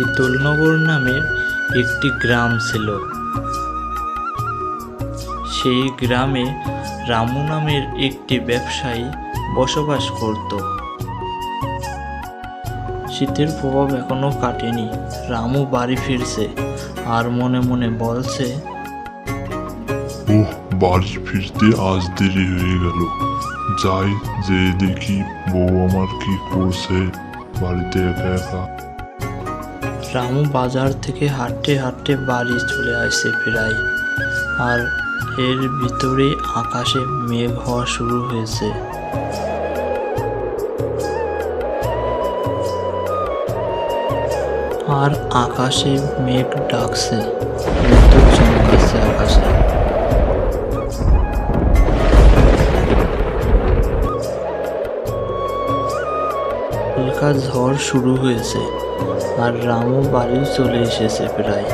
শীতলনগর নামের একটি গ্রাম ছিল। সেই গ্রামে রামু নামের একটি ব্যবসায়ী বসবাস করত। শীতের প্রভাব এখনও কাটেনি। রামু বাড়ি ফিরছে আর মনে মনে বলছে ওহ বাড়ি ফিরতে আজ দেরি হয়ে গেল। যাই যে দেখি বউ আমার কি করছে বাড়িতে একা একা। রামু বাজার থেকে হাঁটতে হাঁটতে বাড়ি চলে আসে প্রায়। আর এর ভিতরে আকাশে মেঘ হওয়া শুরু হয়েছে। আর আকাশে মেঘ ডাকছে। আকাশে। হালকা ঝড় শুরু হয়েছে আর রামও বাড়ি চলে এসেছে প্রায়।